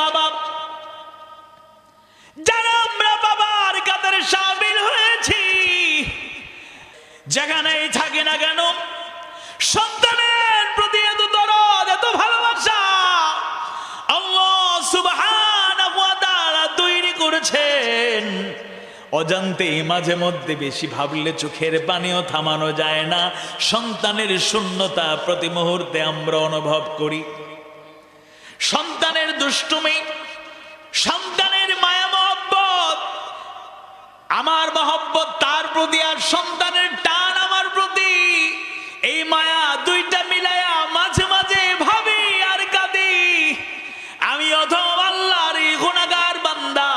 বাবা। যারা আমরা বাবার কাতারে সামিল হয়েছি, যেখানেই থাকি না কেন, সন্তানের প্রতি এত দরদ, এত করেছেন। মাঝে মধ্যে বেশি ভাবলে চোখের পানিও থামানো যায় না। সন্তানের শূন্যতা প্রতি মুহূর্তে আমরা অনুভব করি। সন্তানের দুষ্টুমি, সন্তানের মায়া মহব্বত, আমার মহব্বত তার প্রতি আর সন্তানের টান আমার প্রতি। এই মায়া দুইটা মিলায়া মাঝে মাঝে ভাবি আর কাঁদি। আমি অথম আল্লাহর গুণাগার বান্দা।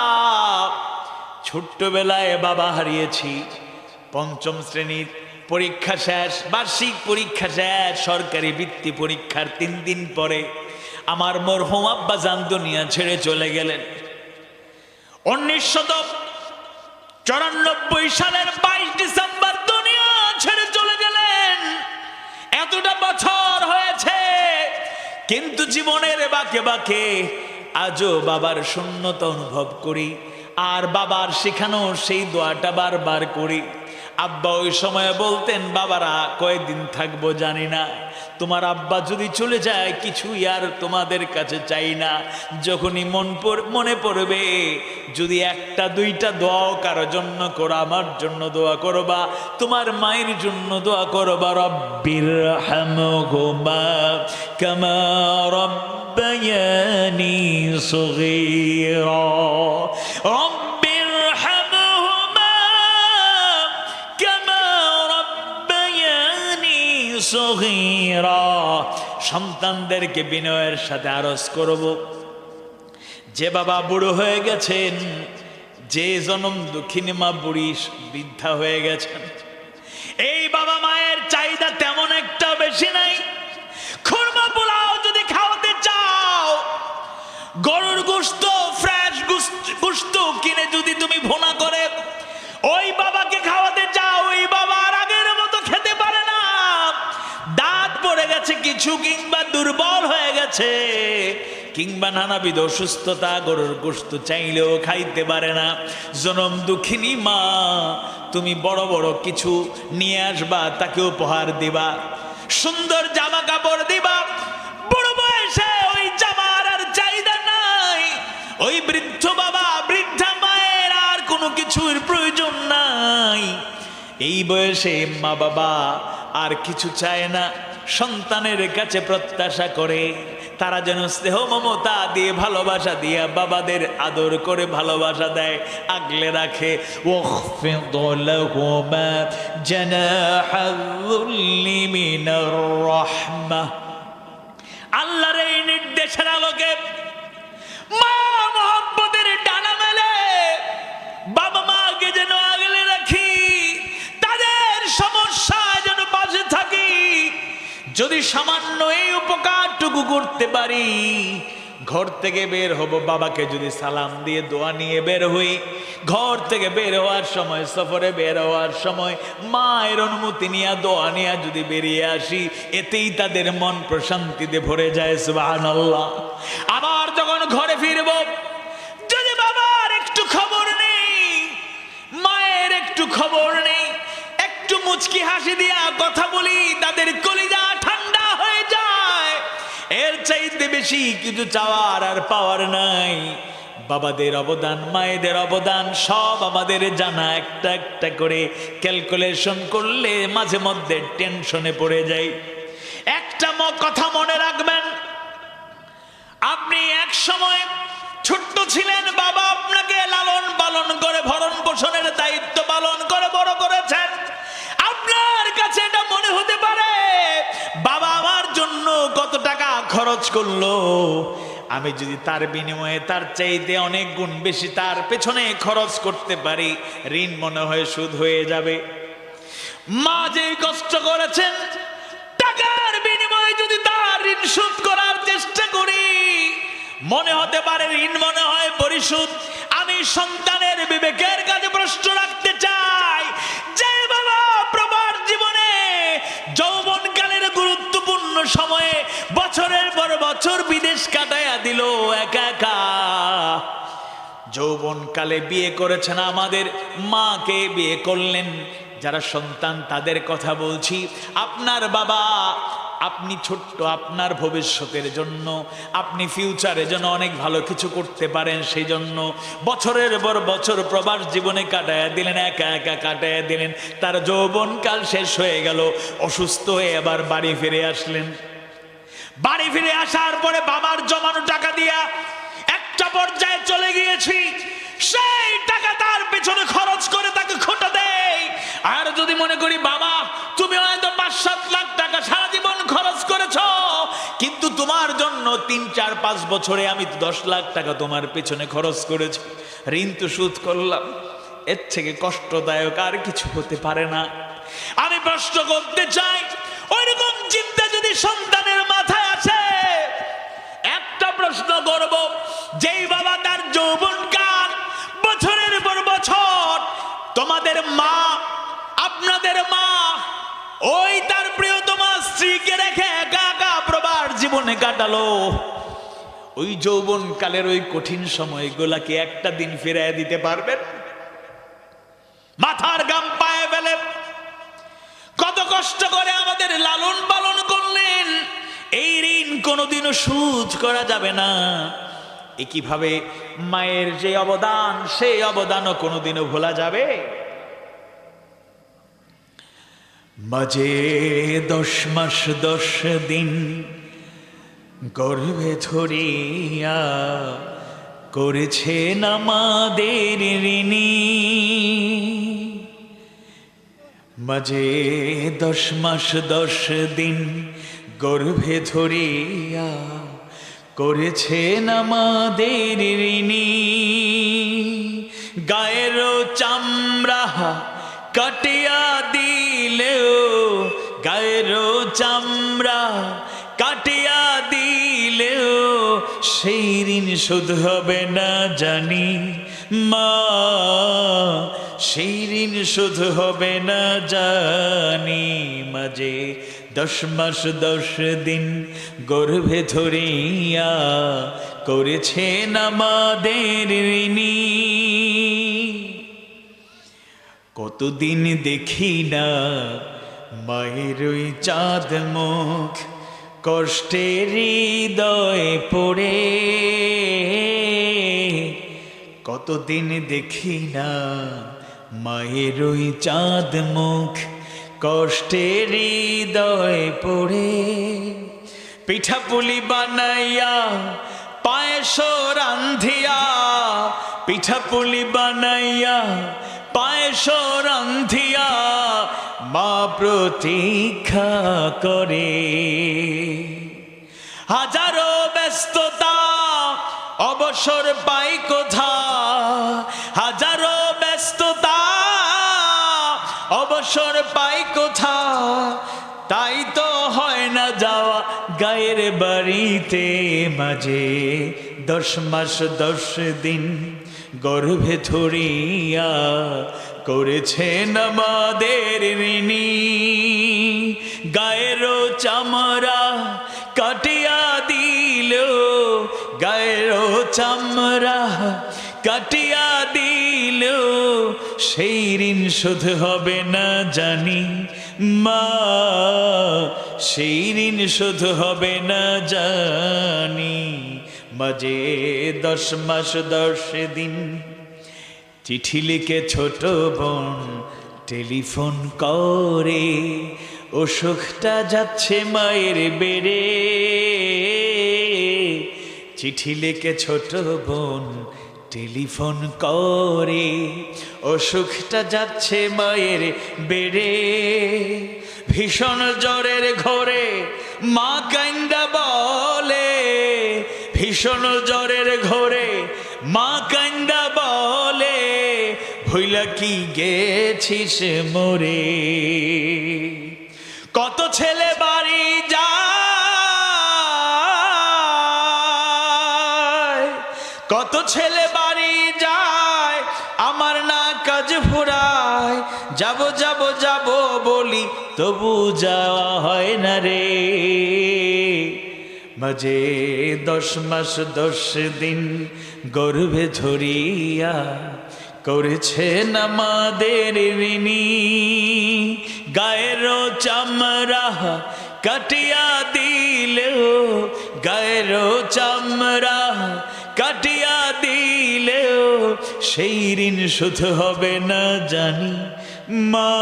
ছোট্টবেলায় বাবা হারিয়েছি, পঞ্চম শ্রেণির পরীক্ষা শেষ, বার্ষিক পরীক্ষা শেষ, সরকারি বৃত্তি পরীক্ষার তিন দিন পরে আমার মরহুম আব্বা জান দুনিয়া ছেড়ে চলে গেলেন। উনিশ উনিশশত চুরানব্বই সালের বাইশ ডিসেম্বর দুনিয়া ছেড়ে চলে গেলেন। এতটা বছর হয়েছে, কিন্তু জীবনের বাকে বাকে আজও বাবার শূন্যতা অনুভব করি, আর বাবার শেখানো সেই দোয়াটা বারবার করি। আব্বা ওই সময় বলতেন, বাবারা কয়েকদিন থাকব জানি না। তোমার আব্বা যদি চলে যায়, কিছুই আর তোমাদের কাছে চাই না। যখনই মন মনে পড়বে, যদি একটা, দুইটা দোয়াও কারও জন্য করো, আমার জন্য দোয়া করবা, তোমার মায়ের জন্য দোয়া করবা, রব্বির হামহুমা কামা রব্বায়ানি সগীরা। সন্তানদেরকে বিনয়ের সাথে আরজ করব। যে বাবা বুড়ো হয়ে গেছেন, যে জনম দুঃখিনী মা বুড়ি বৃদ্ধা হয়ে গেছেন। এই বাবা মায়ের চাহিদা তেমন একটা বেশি নাই। খুরমা পোলাও যদি খাওয়াতে চাও, গরুর গোস্ত, ফ্রেশ গোস্ত কিনে যদি তুমি ভোনা কিছু কিংবা দুর্বল হয়ে গেছে, কিংবা নানাবিধ অসুস্থতা, গরুর গোস্ত চাইলেও খাইতে পারে না। জনম দুঃখিনী মা, তুমি বড় বড় কিছু নিয়ে আসবা, তাকে উপহার দিবা। সুন্দর জামা কাপড় দিবা। বড় বয়সে ওই জামার আর চাহিদা নাই। ওই বৃদ্ধ বাবা, বৃদ্ধা মায়ের আর কোনো কিছুর প্রয়োজন নাই। এই বয়সে মা বাবা আর কিছু চায় না। সন্তানের কাছে প্রত্যাশা করে, তারা যেন স্নেহ, মমতা দিয়ে, ভালোবাসা দিয়ে, বাবাদের আদর করে, ভালোবাসা দেয়, আগলে রাখে। আল্লাহর এই নির্দেশের আলোকে মা যদি সামান্য এই উপকারটুকু করতে পারি, ঘর থেকে বের হব, বাবাকে যদি সালাম দিয়ে দোয়া নিয়ে বের হই, ঘর থেকে বের হওয়ার সময়, সফরে বের হওয়ার সময়, মায়ের অনুমতি নিয়ে, দোয়া নিয়ে যদি বেরিয়ে আসি, এতেই তাদের মন প্রশান্তিতে ভরে যায়, সুবহানাল্লাহ। আবার যখন ঘরে ফিরব, যদি বাবার একটু খবর নেই, মায়ের একটু খবর নেই, একটু মুচকি হাসি দিয়া কথা বলি, তাদের কলিজা এর চাইতে বেশি কিছু চাওয়ার আর পাওয়ার নাই। বাবাদের অবদান, মায়েদের অবদান, সব আমাদের জানা একটা একটা করে। ক্যালকুলেশন করলে মাঝে মধ্যে টেনশনে পড়ে যাই। একটা কথা মনে রাখবেন, আপনি এক সময় ছোট্ট ছিলেন, বাবা আপনাকে লালন পালন করে ভরণ পোষণের দায়িত্ব পালন করে, বড় করেছেন। আপনার কাছে এটা মনে হতে পারে বাবা আমার জন্য কত টাকা খরচ করল। আমি যদি তার বিনিময়ে তার চাইতে অনেক গুণ বেশি তার পেছনে খরচ করতে পারি, ঋণ মনে হয় সুদ হয়ে যাবে। মা যে কষ্ট করেছেন, টাকার বিনিময়ে যদি তার ঋণ শোধ করার চেষ্টা করি, মনে হতে পারে ঋণ মনে হয় পরিশোধ। আমি সন্তানের বিবেকের কাছে প্রশ্ন রাখতে চাই, যে বাবা প্রবার জীবনে যৌবনকালের গুরুত্বপূর্ণ সময়ে বছর বিদেশ কাটাইয়া দিল একা একা। যৌবনকালে বিয়ে করেছেন আমাদের মাকে বিয়ে করলেন। যারা সন্তান, তাদের কথা বলছি, আপনার বাবা, আপনি ছোট্ট, আপনার ভবিষ্যতের জন্য, আপনি ফিউচারে যেন অনেক ভালো কিছু করতে পারেন সেই জন্য বছরের পর বছর প্রবাস জীবনে কাটায় দিলেন, একা একা কাটায় দিলেন। তার যৌবনকাল শেষ হয়ে গেল, অসুস্থ হয়ে আবার বাড়ি ফিরে আসলেন। বাড়ি ফিরে আসার পরে বাবার জমানো টাকা দিয়া একটা পর্যায়ে চলে গিয়েছি। সেই টাকা তার পেছনে খরচ করে তাকে খোটা দেয় আর যদি মনে করি, বাবা, তুমি হয়তো পাঁচ সাত লাখ টাকা সারা জীবন খরচ করেছ, কিন্তু তোমার জন্য তিন, চার, পাঁচ বছরে আমি দশ লাখ টাকা তোমার পেছনে খরচ করেছি। ঋণ তো শোধ করলাম। এর থেকে কষ্টদায়ক আর কিছু হতে পারে না। আমি প্রশ্ন করতে চাই, ওইরকম চিন্তা যদি সন্তানের একটা প্রশ্ন করব, যেই বাবা তার যৌবনকাল বছরের পর বছর তোমাদের মা, আপনাদের মা, ওই তার প্রিয়তমা স্ত্রীকে রেখে একা একা প্রবার জীবনে কাটালো। ওই যৌবনকালের ওই কঠিন সময়গুলাকে একটা দিন ফিরিয়ে দিতে পারবেন? মাথার গাম পায়ে ফেলে। কত কষ্ট করে আমাদের লালন পালন করলেন। এই ঋণ কোনোদিনও সুদ করা যাবে না। একইভাবে মায়ের যে অবদান, সেই অবদানও কোনোদিনও ভোলা যাবে। মাঝে দশ মাস, দশ দিন গর্ভে ধরিয়া করেছেন আমাদের ঋণী। মাঝে দশ মাস, দশ দিন গর্ভে ধরিয়া করেছেন আমাদের ঋণী। গায়ের চামড়া কাটিয়া দিলেও, গায়ের চামড়া কাটিয়া দিলেও সেই ঋণ শোধ হবে না জানি মা। সেই ঋণ শোধ হবে না জানি মাঝে দশ মাস দশ দিন গর্ভে ধরিয়া করেছেন আমাদের ঋণী। কতদিন দেখি না মায়ের ওই চাঁদ মুখ, কষ্টের হৃদয় পড়ে। কতদিন দেখি না মায়ের ওই চাঁদ মুখ কষ্টের হৃদয় পড়ে। পিঠাপুলি বানাইয়া, পায়েস রান্ধিয়া। পিঠাপুলি বানাইয়া, পায়েস রান্ধিয়া। মা প্রতীক্ষা করে। হাজারো ব্যস্ততা, অবসর পাই কোথা? হাজারো অবসর পাই কোথা তাই তো হয় না যাওয়া গায়ের বাড়িতে মাঝে। দশ মাস, দশ দিন গর্ভে ধরিয়া করেছেন আমাদের ঋণী। গায়ের চামড়া কাটিয়া দিল, গায়ের চামড়া কাটিয়া দিল সেই ঋণ শোধ হবে না জানি, মা। সেই ঋণ শোধ হবে না জানি মাঝে দশ মাস দশ দিন। চিঠি লিখে ছোট বোন টেলিফোন করে, অসুখটা যাচ্ছে মায়ের বেড়ে। চিঠি লিখে ছোট বোন টেলিফোন করে, অসুখটা যাচ্ছে মায়ের বেড়ে। ভীষণ জ্বরের ঘরে, মা কান্দা বলে, ভীষণ জ্বরের ঘরে, মা কান্দা বলে, ভইলা কি গেছিস মোরে? কত ছেলে বাড়ি কত ছেলে বাড়ি যায়, আমার না কাজ ফুরায়। যাব যাব যাব বলি, তবু যাওয়া হয় না রে। মাঝে দশ মাস, দশ দিন গর্ভে ধরিয়া করেছেন আমাদের ঋণী। গায়ের চামড়া কাটিয়া দিলেও গায়ের চামড়া কাটিয়া দিলেও সেই ঋণ শুধু হবে না জানি। মা,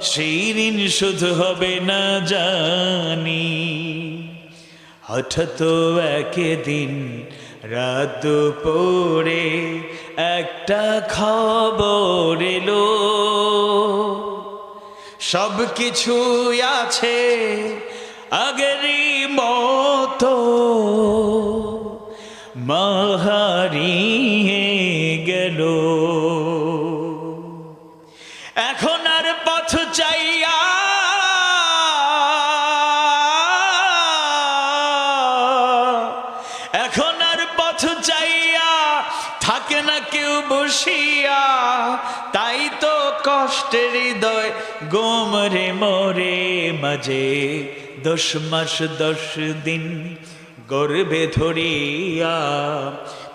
সেই ঋণ শুধু হবে না জানি। হঠাৎ একদিন রাত পরে একটা খবর এলো। সব কিছু আছে আগেরই মতো। মাহারিয়ে গেল। এখন আর পথ চাইয়া এখন আর পথ চাইয়া থাকে না কেউ বসিয়া, তাই তো কষ্টের হৃদয় গোমরে মরে মাঝে। দশ মাস, দশ দিন গর্বে ধরিয়া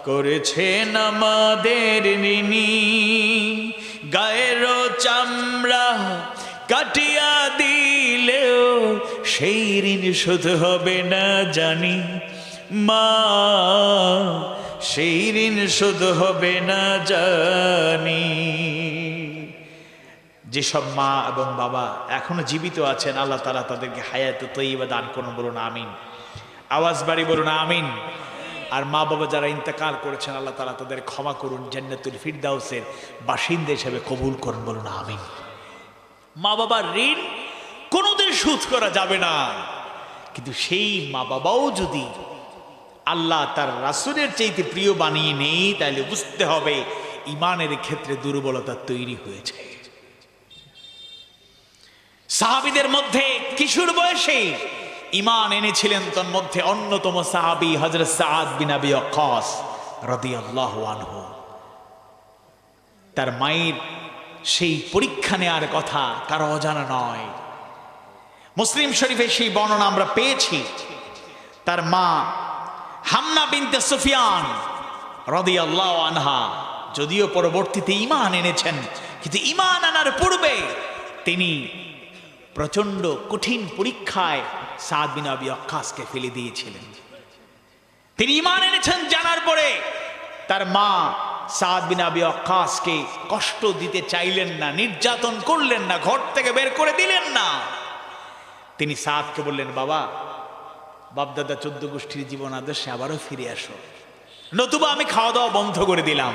করেছেন আমাদের ঋণী গায়ের চামড়া কাটিয়া দিলেও সেই ঋণ শোধ হবে না জানি। মা, সেই ঋণ শোধ হবে না জানি। যেসব মা এবং বাবা এখনও জীবিত আছেন, আল্লাহ তালা তাদেরকে হায়াত তৈবা দান করুন, বলুন, আমিন। আওয়াজ বাড়ি বলুন, আমিন। আর মা বাবা যারা ইন্তেকাল করেছেন, আল্লাহ তালা তাদের ক্ষমা করুন, জান্নাতুল ফিরদাউসের বাসিন্দা হিসেবে কবুল করুন, বলুন, আমিন। মা বাবার ঋণ কোনোদিন শোধ করা যাবে না। কিন্তু সেই মা বাবাও যদি আল্লাহ তার রাসুলের চাইতে প্রিয় বানিয়ে নেই তাহলে বুঝতে হবে ইমানের ক্ষেত্রে দুর্বলতা তৈরি হয়েছে। সাহাবিদের মধ্যে কিশোর বয়সে ইমান এনেছিলেন তোর মধ্যে অন্যতম সাহাবি হজরত সাদ বিন আবি আনহু। তার মায়ের সেই পরীক্ষা নেওয়ার কথা কারও অজানা নয়। মুসলিম শরীফে সেই বর্ণনা আমরা পেয়েছি। তার মা হামনা বিনতে সুফিয়ান রাদিয়াল্লাহু আনহা, যদিও পরবর্তীতে ইমান এনেছেন, কিন্তু ইমান আনার পূর্বে তিনি প্রচণ্ড কঠিন পরীক্ষায় সাদ বিন আবি অক্কাসকে ফেলে দিয়েছিলেন। তিনি ইমান এনেছেন জানার পরে তার মা সাদ বিন আবি অক্কাসকে কষ্ট দিতে চাইলেন না, নির্যাতন করলেন না, ঘর থেকে বের করে দিলেন না। তিনি সাদকে বললেন, বাবা, বাপদাদা চোদ্দ গোষ্ঠীর জীবন আদর্শে আবারও ফিরে আসো। নতুবা আমি খাওয়া দাওয়া বন্ধ করে দিলাম।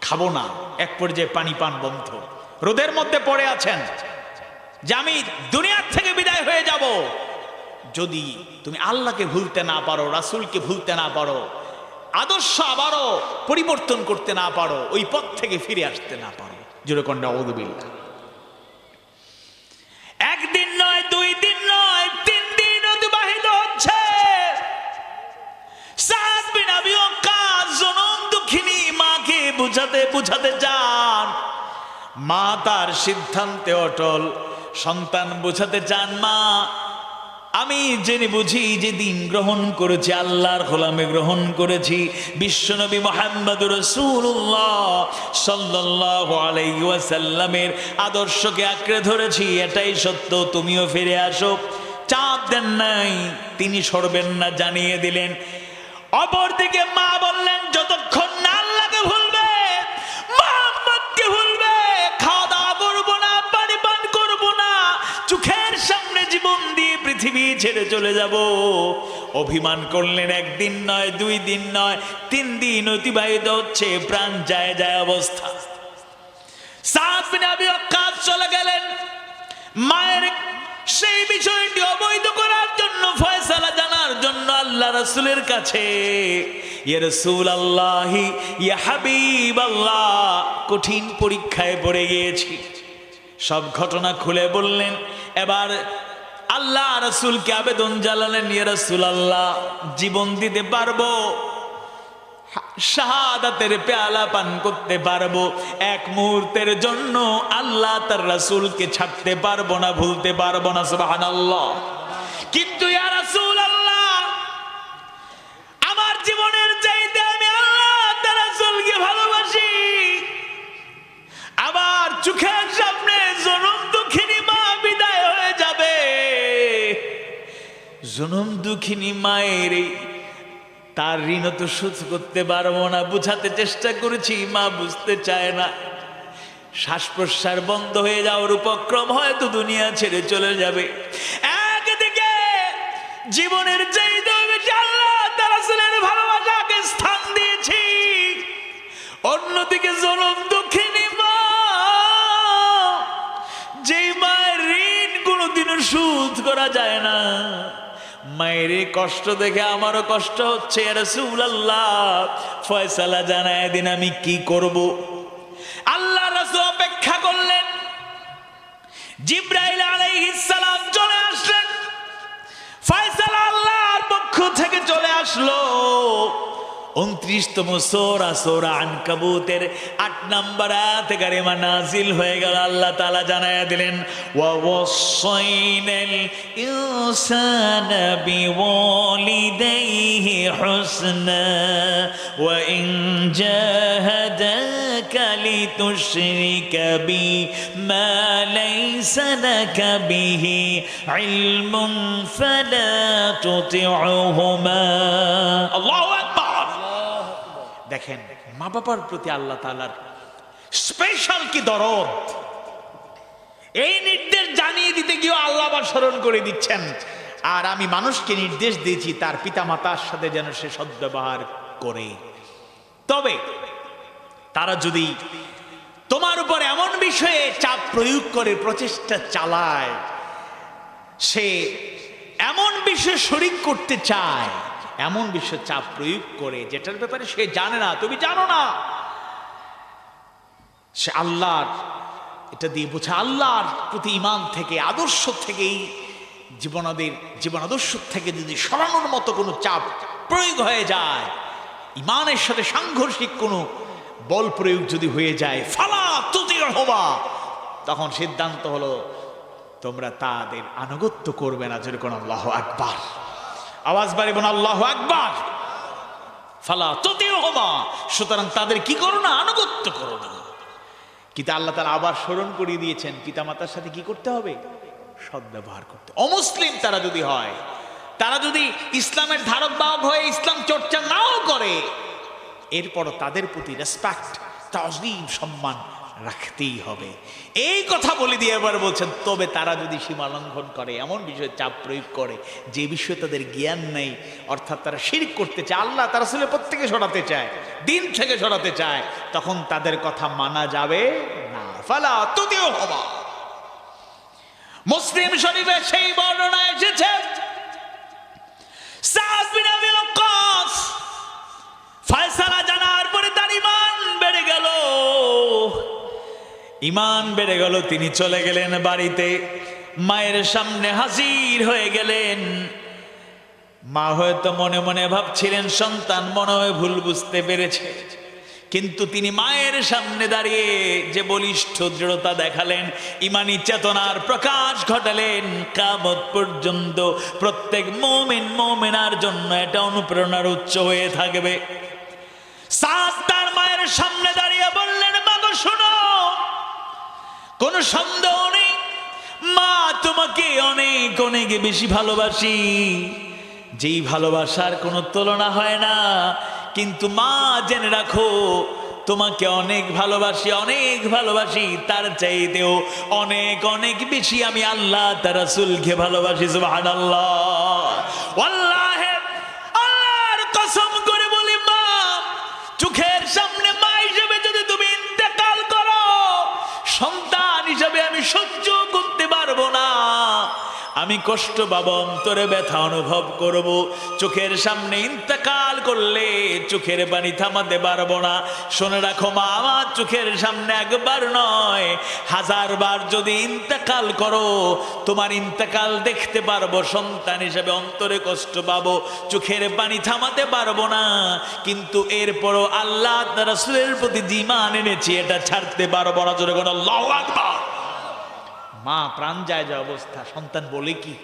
খাব না, এক পর্যায়ে পানি পান বন্ধ। রোদের মধ্যে পড়ে আছেন। যে আমি দুনিয়ার থেকে বিদায় হয়ে যাব। যদি তুমি আল্লাহকে ভুলতে না পারো, রাসূলকে ভুলতে না পারো, আদর্শ আবারও পরিবর্তন করতে না পারো, ওই পথ থেকে ফিরে আসতে না পারো। জোরকন্ডা ওদবিল্লা একদিন নয়, দুই দিন নয়, তিন দিন অতিবাহিত হচ্ছে। মাকে বুঝাতে বুঝাতে যান। মা তার সিদ্ধান্তে অটল। সন্তান বোঝাতে চান, মা, আমি জেনে বুঝি যে দিন গ্রহণ করেছি, আল্লাহর গোলামে গ্রহণ করেছি। বিশ্বনবী মোহাম্মদ রসুল্লাহ সাল্লাহ আলাইসাল্লামের আদর্শকে আঁকড়ে ধরেছি, এটাই সত্য, তুমিও ফিরে আসো। চাপ দেন নাই, তিনি সরবেন না, জানিয়ে দিলেন। অপরদিকে মা বললেন পৃথিবী ছেড়ে চলে যাব। অভিমান করলেন একদিন নয়, দুই দিন নয়, তিন দিন অতিবাহিত হচ্ছে, প্রাণ যায় যায় অবস্থা। আবি চলে গেলেন। মায়ের সেই বিষয়টি অবৈধ করার জন্য, ফয়সালা জানার জন্য আল্লাহ রাসূলের কাছে আল্লাহি ইয়া হাবিব আল্লাহ কঠিন পরীক্ষায় পড়ে গিয়েছি। সব ঘটনা খুলে বললেন। এবার আল্লাহ রাসূলকে আবেদন জানালেন ইয়ে রসুল আল্লাহ জীবন দিতে পারব, শাহাদাতের পেয়ালা পান করতে পারব, এক মুহূর্তের জন্য আল্লাহ তার রাসূলকে ছাড়তে পারব না, ভুলতে পারব না সুবাহ কিন্তু ইয়া রাসূলুল্লাহ জনম দুঃখিনী মায়ের তার ঋণ তো শোধ করতে পারব না, বুঝাতে চেষ্টা করেছি, মা বুঝতে চায় না। শ্বাস প্রশ্বাস বন্ধ হয়ে যাওয়ার উপক্রম হয়তো দুনিয়া ছেড়ে চলে যাবে। একদিকে জীবনের যেই আল্লাহ তার রাসূলের ভালোবাসাকে স্থান দিয়েছি, অন্যদিকে জনম দুঃখিনী মা, যেই মায়ের ঋণ কোনোদিনও শোধ করা যায় না। মায়ের কষ্ট দেখে আমারও কষ্ট হচ্ছে ফয়সালা জানায় এদিন আমি কি করব? আল্লাহ রসু অপেক্ষা করলেন। জিব্রাইল সালাম চলে আসলেন। ফয়সালা আল্লাহর পক্ষ থেকে চলে আসলো। উনত্রিশতম সোরা সোরা আনকাবুতের আট নাম্বার আয়াতে কারিমা নাজিল হয়ে গেল আল্লাহ তাআলা জানায়া দিলেন ওয়া ওয়াসাইনাল ইনসানা বিওয়ালিদাইহি হুসনা ওয়া ইন জাহাদাকা লিতুশরিকা বি মা লাইসা লাকা বিহি ইলমুন ফালা তুতিউহুমা আল্লাহু আকবার দেখেন, মা বাবার প্রতি আল্লাহ তালার স্পেশাল কি দরদ? এই নির্দেশ জানিয়ে দিতে গিয়ে আল্লাহ আবার স্মরণ করে দিচ্ছেন। আর আমি মানুষকে নির্দেশ দিয়েছি, তার পিতা মাতার সাথে যেন সে সদ্ব্যবহার করে। তবে তারা যদি তোমার উপর এমন বিষয়ে চাপ প্রয়োগ করে, প্রচেষ্টা চালায়, সে এমন বিষয়ে শরিক করতে চায় এমন বিষয়ে চাপ প্রয়োগ করে, যেটার ব্যাপারে সে জানে না, তুমি জানো না। সে আল্লাহর, এটা দিয়ে বোঝা, আল্লাহর প্রতি ইমান থেকে, আদর্শ থেকেই জীবনাদের, জীবন আদর্শ থেকে যদি সরানোর মতো কোনো চাপ প্রয়োগ হয়ে যায় ইমানের সাথে সাংঘর্ষিক কোনো বল প্রয়োগ যদি হয়ে যায়, ফালা তুতি হবা তখন সিদ্ধান্ত হলো, তোমরা তাদের আনুগত্য করবে না যদি কোনো আল্লাহ আকবার। আওয়াজ বাড়িব না আল্লাহ আকবার। ফালা ততিও সুতরাং তাদের কি করো না? আনুগত্য করো না। কিন্তু আল্লাহ তালা আবার স্মরণ করিয়ে দিয়েছেন, পিতামাতার সাথে কি করতে হবে? সদ্ব্যবহার করতে। অমুসলিম তারা যদি হয়, তারা যদি ইসলামের ধারক বাহক হয়ে ইসলাম চর্চা নাও করে, এরপরও তাদের প্রতি রেসপেক্ট তাজিম সম্মান রাখতেই হবে। এই কথা বলে দিয়ে এবার বলছেন, তবে তারা যদি সীমা লঙ্ঘন করে, এমন বিষয়ে চাপ প্রয়োগ করে, যে বিষয়ে তাদের জ্ঞান নেই, অর্থাৎ তারা শির করতে চায়, আল্লাহ তারা আসলে প্রত্যেকে সরাতে চায়, দিন থেকে সরাতে চায়, তখন তাদের কথা মানা যাবে না। ফালা তুতিও হবা। মুসলিম শরীফে সেই বর্ণনা এসেছে ইমান বেড়ে গেল, তিনি চলে গেলেন বাড়িতে। মায়ের সামনে হাজির হয়ে গেলেন। মা হয়তো মনে মনে ভাবছিলেন, সন্তান মনে হয় ভুল বুঝতে পেরেছে। কিন্তু তিনি মায়ের সামনে দাঁড়িয়ে যে বলিষ্ঠ দৃঢ়তা দেখালেন, ইমানি চেতনার প্রকাশ ঘটালেন। কামত পর্যন্ত প্রত্যেক মোমেন, মোমেনার জন্য এটা অনুপ্রেরণার উচ্চ হয়ে থাকবে। সাত তার মায়ের সামনে দাঁড়িয়ে বললেন কোনো সন্দেহ নেই? মা, তোমাকে অনেক অনেক বেশি ভালোবাসি। যেই ভালোবাসার কোনো তুলনা হয় না। কিন্তু মা, জেনে রাখো, তোমাকে অনেক ভালোবাসি অনেক ভালোবাসি। তার চাইতেও অনেক অনেক বেশি আমি আল্লাহ, তার রাসূলকে ভালোবাসি, সুবহানাল্লাহ। ওয়াল্লাহি, আল্লাহর কসম সহ্য করতে পারব না। আমি কষ্ট পাবো, অন্তরে ব্যথা অনুভব করব। চোখের সামনে ইন্তেকাল করলে চোখের পানি থামাতে পারব না। শুনে রাখো মা, আমার চোখের সামনে একবার নয়। হাজার বার যদি ইন্তেকাল করো, তোমার ইন্তেকাল দেখতে পারব, সন্তান হিসেবে অন্তরে কষ্ট পাবো। চোখের পানি থামাতে পারব না। কিন্তু এরপরও আল্লাহ রাসূলের প্রতি জিমান এনেছি, এটা ছাড়তে পারব না। জোরে কোনো মা প্রাণ যায় যে অবস্থা, সন্তান বলে কি?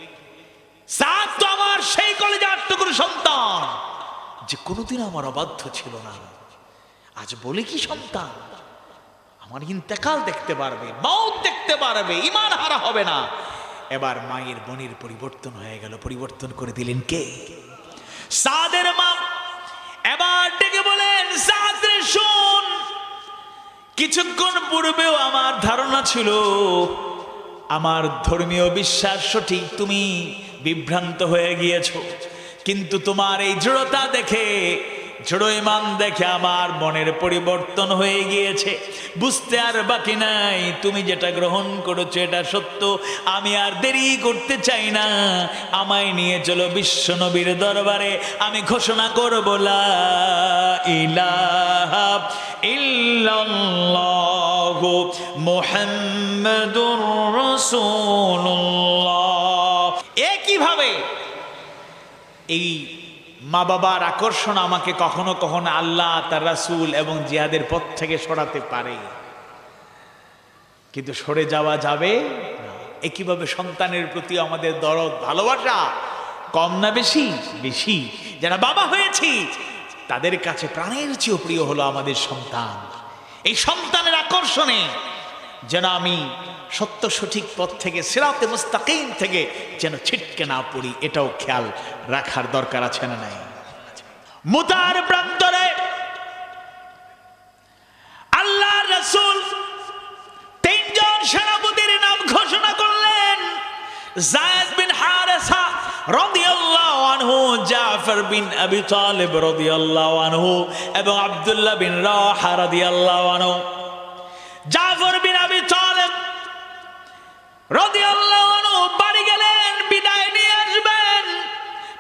সাদ তো আমার, সেই কলেজে আটটুকুর সন্তান, যে কোনোদিন আমার অবাধ্য ছিল না। আজ বলে কি সন্তান? আমার ইন্তেকাল দেখতে পারবে মৌত দেখতে পারবে ইমান হারা হবে না। এবার মায়ের মনের পরিবর্তন হয়ে গেল, পরিবর্তন করে দিলেন কে? সাদের মা, এবার ডেকে বলেন, সাদ রে শোন, কিছুক্ষণ পূর্বেও আমার ধারণা ছিল আমার ধর্মীয় বিশ্বাস সঠিক তুমি বিভ্রান্ত হয়ে গিয়েছ। কিন্তু তোমার এই দৃঢ়তা দেখে দৃঢ় ইমান দেখে আমার মনের পরিবর্তন হয়ে গিয়েছে। বুঝতে আর বাকি নাই, তুমি যেটা গ্রহণ করেছ এটা সত্য। আমি আর দেরি করতে চাই না। আমায় নিয়ে চলো বিশ্বনবীর দরবারে। আমি ঘোষণা করব, লা ইলাহা একইভাবে এই মা বাবার আকর্ষণ আমাকে কখনো কখনো আল্লাহ, তার রাসুল এবং জিহাদের পথ থেকে সরাতে পারে। কিন্তু সরে যাওয়া যাবে। একইভাবে সন্তানের প্রতি আমাদের দরদ, ভালোবাসা কম না বেশি? বেশি। যারা বাবা হয়েছি, তাদের কাছে প্রাণের চেয়েও প্রিয় হলো আমাদের সন্তান। এই সন্তানের আকর্ষণে যেন আমি সত্য সঠিক পথ থেকে, সিরাতে মুস্তাকিম থেকে যেন ছিটকে না পড়ি, এটাও খেয়াল রাখার দরকার আছে না নাই? মুতার প্রান্তরে আল্লাহ রসুল তিনজন সেনাপতির নাম ঘোষণা করলেন। জায়েদ বিন হারেসা এবং আব্দুল্লাহ বিন রাহা জাফর বিন রাদিয়াল্লাহু আনহু বাড়ি গেলেন, বিদায় নিয়ে আসবেন।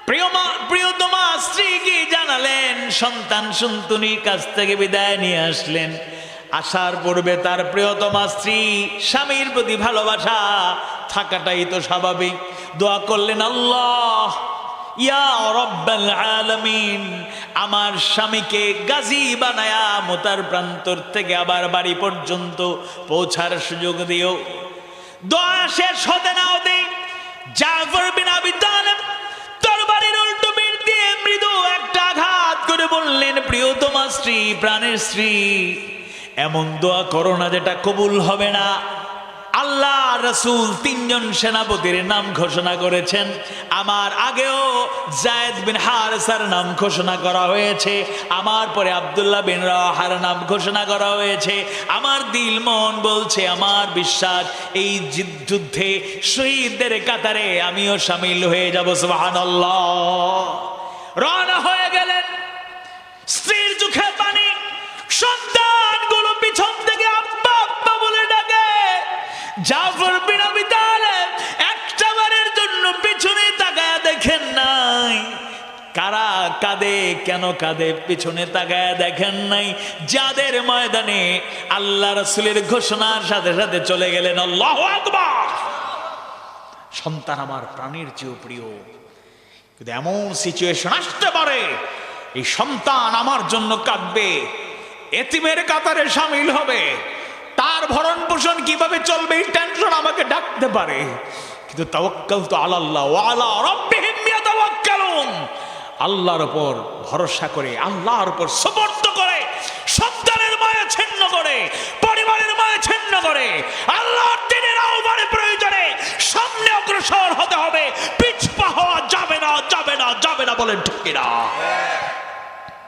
প্রিয়মা প্রিয়তমা স্ত্রীকে জানালেন? সন্তান সন্তুনির কাছ থেকে বিদায় নিয়ে আসলেন। আসার পূর্বে তার প্রিয়তমা স্ত্রী, স্বামীর প্রতি ভালোবাসা থাকাটাই তো স্বাভাবিক। দোয়া করলেন, আল্লাহ, ইয়া রব্বাল আলামিন, আমার স্বামীকে গাজী বানায়া মোতার প্রান্তর থেকে আবার বাড়ি পর্যন্ত পৌঁছার সুযোগ দিও। দোয়া শেষ হতে না হতে জাফর বিন আবি তালেব তরবারির উল্টো বের দিয়ে মৃদু একটা আঘাত করে বললেন, প্রিয়তমা স্ত্রী, প্রাণের স্ত্রী, এমন দোয়া করো না যেটা কবুল হবে না। আল্লাহ রসুল তিনজন সেনাপতির নাম ঘোষণা করেছেন। আমার আগেও জায়দ বিন হারসার নাম ঘোষণা করা হয়েছে। আমার পরে আব্দুল্লাহ বিন রাহার নাম ঘোষণা করা হয়েছে। আমার দিল মন বলছে, আমার বিশ্বাস, এই যুদ্ধে শহীদদের কাতারে আমিও সামিল হয়ে যাব, সুবহানাল্লাহ। রওনা হয়ে গেলেন। স্ত্রীর চোখে পানি সন্তানগুলো জাফর বিন আবি তালেব বারের জন্য পিছনে তাকায়া দেখেন নাই। কারা কাঁদে, কেন কাঁদে, পিছনে তাকায়া দেখেন নাই। যাদের ময়দানে আল্লাহ রসুলের ঘোষণার সাথে সাথে চলে গেলেন, আল্লাহ আকবার। সন্তান আমার প্রাণীর চেয়েও প্রিয়। কিন্তু এমন সিচুয়েশন আসতে পারে, এই সন্তান আমার জন্য কাঁদবে, এতিমের কাতারে সামিল হবে। তার ভরণ পোষণ কীভাবে চলবে এই টেনশন আমাকে ডাকতে পারে। কিন্তু তাওয়াক্কাল তো আল্লাহ ওয়ালা রব্বিহিম ইয়াতাওয়াক্কালুন। আল্লাহর উপর ভরসা করে, আল্লাহর উপর সমর্থ করে, সন্তানের মায়া ছিন্ন করে, পরিবারের মায়া ছিন্ন করে, আল্লাহর দিনের আহ্বানের প্রয়োজনে সামনে অগ্রসর হতে হবে। পিছপা হওয়া যাবে না যাবে না যাবে না বলেন ঠিক কিনা?